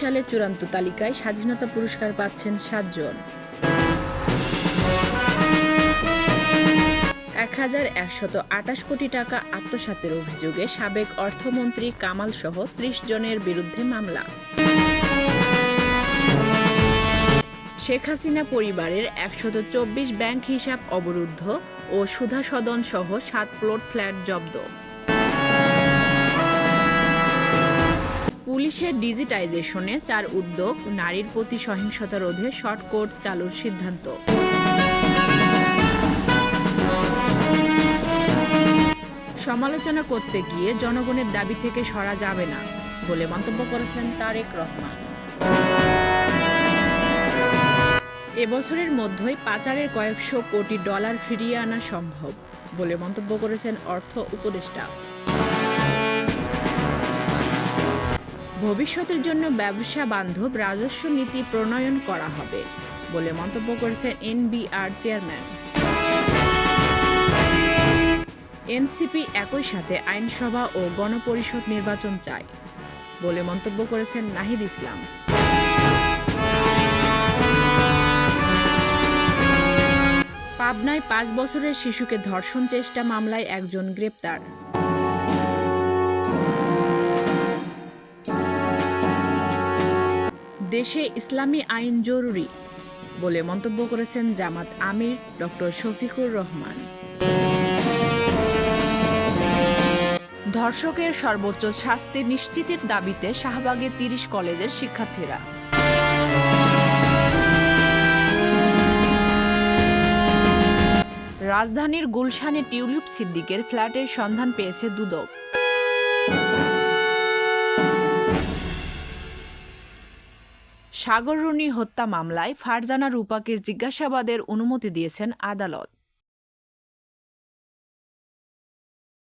সালে চূড়ান্ত তালিকায় স্বাধীনতা পুরস্কার পাচ্ছেন সাতজন। এক হাজার একশত আটাশ কোটি টাকা আত্মসাতের অভিযোগে সাবেক অর্থমন্ত্রী কামাল সহ ত্রিশ জনের বিরুদ্ধে মামলা। শেখ হাসিনা পরিবারের একশত চব্বিশ ব্যাংক হিসাব অবরুদ্ধ ও সুধা সদন সহ সাত প্লট ফ্ল্যাট জব্দ। পুলিশের ডিজিটাইজেশনে চার উদ্যোগ নারীর প্রতি সহিংসতা রোধে শর্টকোট চালুর সিদ্ধান্ত। সমালোচনা করতে গিয়ে জনগণের দাবি থেকে সরা যাবে না বলে মন্তব্য করেছেন তারেক রহমান। এবছরের মধ্যেই পাচারের কয়েকশো কোটি ডলার ফিরিয়ে আনা সম্ভব বলে মন্তব্য করেছেন অর্থ উপদেষ্টা। ভবিষ্যতের জন্য ব্যবসা বান্ধব রাজস্ব নীতি প্রণয়ন করা হবে বলে মন্তব্য করেছেন এনবিআর চেয়ারম্যান। এনসিপি একই সাথে আইনসভা ও গণপরিষদ নির্বাচন চায় বলে মন্তব্য করেছেন নাহিদ ইসলাম। পাবনায় পাঁচ বছরের শিশুকে ধর্ষণ চেষ্টা মামলায় একজন গ্রেপ্তার। দেশে ইসলামী আইন জরুরি বলে মন্তব্য করেছেন জামাত আমির ডক্টর শফিকুর রহমান। ধর্ষকের সর্বোচ্চ শাস্তি নিশ্চিতের দাবিতে শাহবাগে তিরিশ কলেজের শিক্ষার্থীরা। রাজধানীর গুলশানে টিউলিপ সিদ্দিকের ফ্ল্যাটের সন্ধান পেয়েছে দুদক। সাগররুনি হত্যা মামলায় ফারজানা রূপাকের জিজ্ঞাসাবাদের অনুমতি দিয়েছেন আদালত।